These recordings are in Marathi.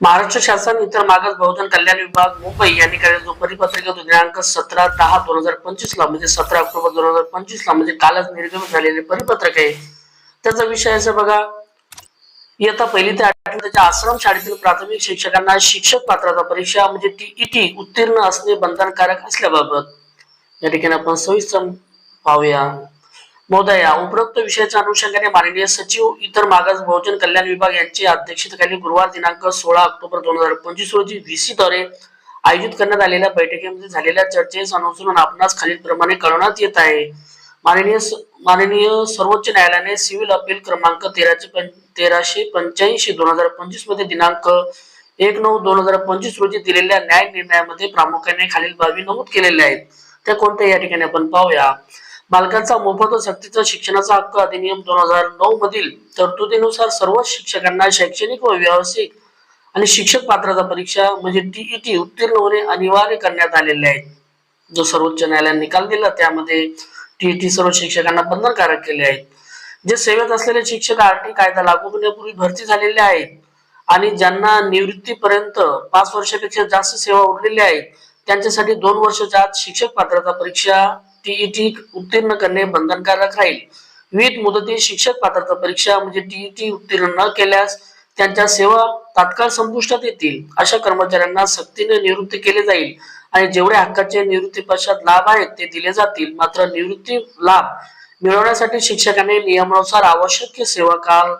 महाराष्ट्र शासन इतर मागास बहुजन कल्याण विभाग मुंबई यांनी केलेल्या जो परिपत्रक दिनांक सतरा दहा दोन हजार पंचवीस ला म्हणजे सतरा ऑक्टोबर दोन हजार पंचवीस ला म्हणजे कालच निर्गमित झालेले परिपत्रक आहे. त्याचा विषय असं बघा इयत्ता पहिली ते आठवी त्याच्या आश्रम शाळेतील प्राथमिक शिक्षकांना शिक्षक पात्रता परीक्षा म्हणजे टीईटी उत्तीर्ण असणे बंधनकारक असल्याबाबत या ठिकाणी आपण सविस्तर पाहूया. महोदया उपरोक्त विषयाच्या अनुषंगाने माननीय सचिव इतर मागास बहुजन कल्याण विभाग यांच्या अध्यक्षतेखाली गुरुवार दिनांक सोळा ऑक्टोबर दोन हजार पंचवीस रोजी व्हीसी द्वारे आयोजित करण्यात आलेल्या बैठकीमध्ये झालेल्या चर्चेस अनुसरून आपणास खालील प्रमाणे कळवण्यात येत आहे. माननीय माननीय सर्वोच्च न्यायालयाने सिव्हिल अपील क्रमांक तेराशे पं- तेराशे पंच्याऐंशी दोन हजार पंचवीसमध्ये दिनांक एक नऊ दोन हजार पंचवीस रोजी दिलेल्या न्याय निर्णयामध्ये प्रामुख्याने खालील बाबी नमूद केलेल्या आहेत. त्या कोणत्या या ठिकाणी आपण पाहूया? बालकांचा मोफत व सक्तीचा शिक्षणाचा हक्क अधिनियम दोन हजार नऊ मधील तरतुदीनुसार सर्व शिक्षकांना शैक्षणिक व व्यावसायिक आणि शिक्षक पात्रता परीक्षा म्हणजे टीईटी उत्तीर्ण होणे अनिवार्य करण्यात आलेले आहे. जो सर्वोच्च न्यायालयाने निकाल दिला त्यामध्ये टीईटी सर्व शिक्षकांना बंधनकारक केले आहेत. जे सेवेत असलेले शिक्षक आरटी कायदा लागू होण्यापूर्वी भरती झालेले आहेत आणि ज्यांना निवृत्तीपर्यंत पाच वर्षापेक्षा जास्त सेवा उरलेल्या आहेत त्यांच्यासाठी दोन वर्षाच्या आत शिक्षक पात्रता परीक्षा टीईटी उत्तीर्ण करणे बंधनकारक राहील. विविध मुदतीत शिक्षक पात्रता परीक्षा म्हणजे टीईटी उत्तीर्ण न केल्यास त्यांच्या सेवा तात्काळ संपुष्टात येतील. अशा कर्मचाऱ्यांना सक्तीने निवृत्त केले जाईल आणि जेवढे हक्काचे निवृत्ती पश्चात लाभ आहेत ते दिले जातील. मात्र निवृत्ती लाभ मिळवण्यासाठी शिक्षकाने नियमानुसार आवश्यक सेवा काल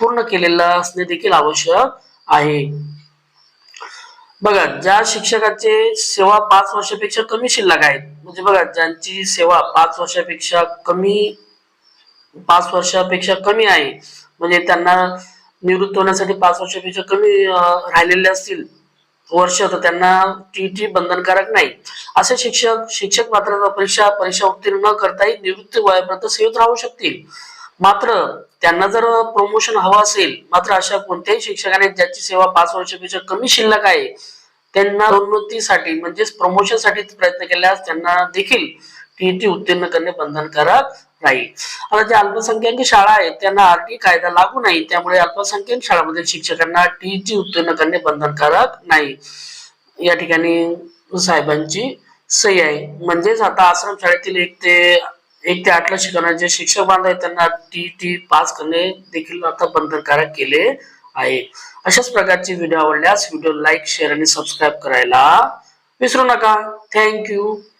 पूर्ण केलेला असणे देखील आवश्यक आहे. बघा ज्या शिक्षकाचे सेवा पाच वर्षापेक्षा कमी शिल्लक आहेत म्हणजे बघा ज्यांची सेवा पाच वर्षापेक्षा कमी पाच वर्षापेक्षा कमी आहे म्हणजे त्यांना निवृत्त होण्यासाठी पाच वर्षापेक्षा कमी राहिलेले असतील वर्ष तर त्यांना टीटी बंधनकारक नाही. असे शिक्षक शिक्षक पात्रता परीक्षा परीक्षा उत्तीर्ण न करताही निवृत्ती वयापर्यंत सेवेत राहू शकतील. मात्र त्यांना जर प्रमोशन हवं असेल मात्र अशा कोणत्याही शिक्षकाने ज्याची सेवा पाच वर्षापेक्षा कमी शिल्लक आहे त्यांना उन्नतीसाठी म्हणजेच प्रमोशनसाठी प्रयत्न केल्यास त्यांना देखील टीईटी उत्तीर्ण करणे बंधनकारक राहील. आता ज्या अल्पसंख्याक शाळा आहेत त्यांना आरटी कायदा लागू नाही त्यामुळे अल्पसंख्याक शाळांमधील शिक्षकांना टीईटी उत्तीर्ण करणे बंधनकारक नाही. या ठिकाणी साहेबांची सही आहे. म्हणजेच आता आश्रम शाळेतील एक ते एक ते आठला शिकवणारे. जे शिक्षक बांधव आहेत त्यांना टी पास करणे देखील आता बंधनकारक केले आहे. अशाच प्रकारचे व्हिडिओ आवडल्यास व्हिडिओ लाईक शेअर आणि सबस्क्राईब करायला विसरू नका. थँक्यू